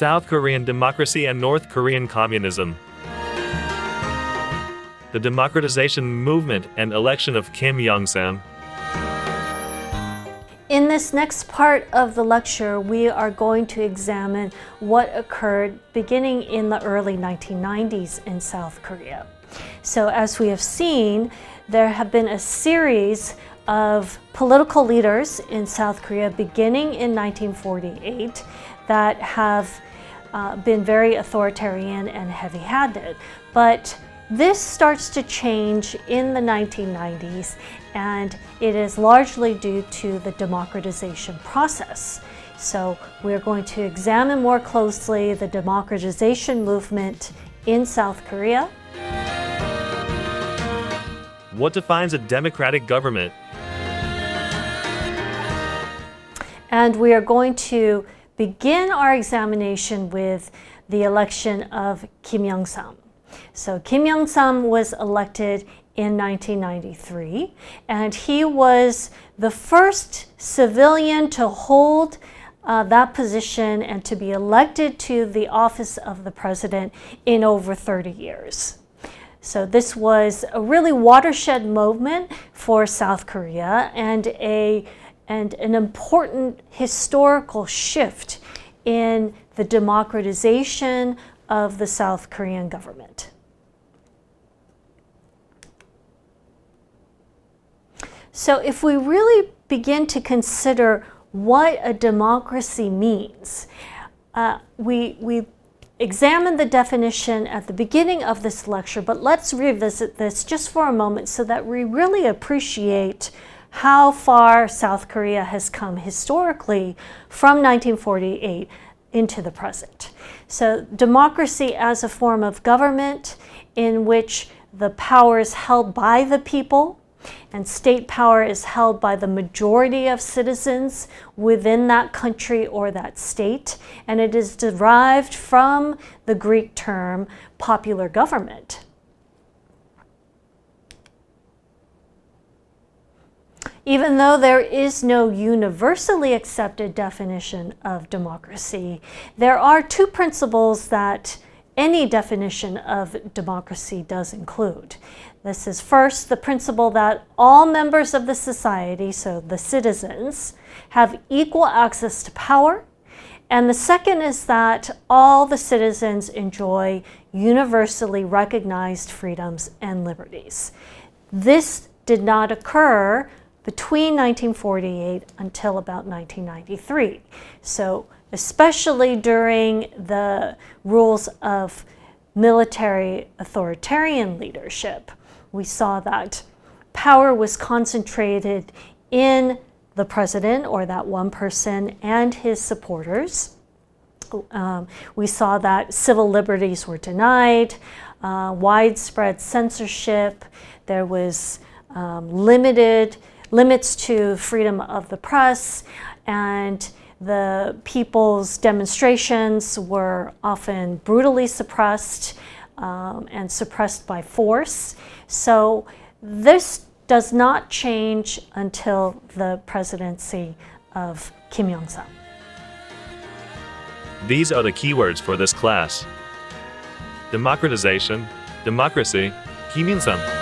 South Korean democracy and North Korean communism. The democratization movement and election of Kim Young Sam. In this next part of the lecture, we are going to examine what occurred beginning in the early 1990s in South Korea. So, as we have seen, there have been a series of political leaders in South Korea beginning in 1948 that have uh, been very authoritarian and heavy handed. But this starts to change in the 1990s, and it is largely due to the democratization process. So, we're going to examine more closely the democratization movement in South Korea. What defines a democratic government? And we are going to begin our examination with the election of Kim Young Sam. So Kim Young Sam was elected in 1993, and he was the first civilian to hold uh, that position and to be elected to the office of the president in over 30 years. So this was a really watershed moment for South Korea and a and an important historical shift in the democratization of the South Korean government. So, if we really begin to consider what a democracy means, uh, we, we examined the definition at the beginning of this lecture, but let's revisit this just for a moment so that we really appreciate how far South Korea has come historically from 1948 into the present. So, democracy as a form of government in which the power is held by the people and state power is held by the majority of citizens within that country or that state, and it is derived from the Greek term popular government. Even though there is no universally accepted definition of democracy, there are two principles that any definition of democracy does include. This is first the principle that all members of the society, so the citizens, have equal access to power. And the second is that all the citizens enjoy universally recognized freedoms and liberties. This did not occur between 1948 until about 1993. So, especially during the rules of military authoritarian leadership, we saw that power was concentrated in the president or that one person and his supporters. Um, we saw that civil liberties were denied, uh, widespread censorship, there was um, limited limits to freedom of the press, and the people's demonstrations were often brutally suppressed um, and suppressed by force. So this does not change until the presidency of Kim Jong Sam. These are the keywords for this class democratization, democracy, Kim Il sung.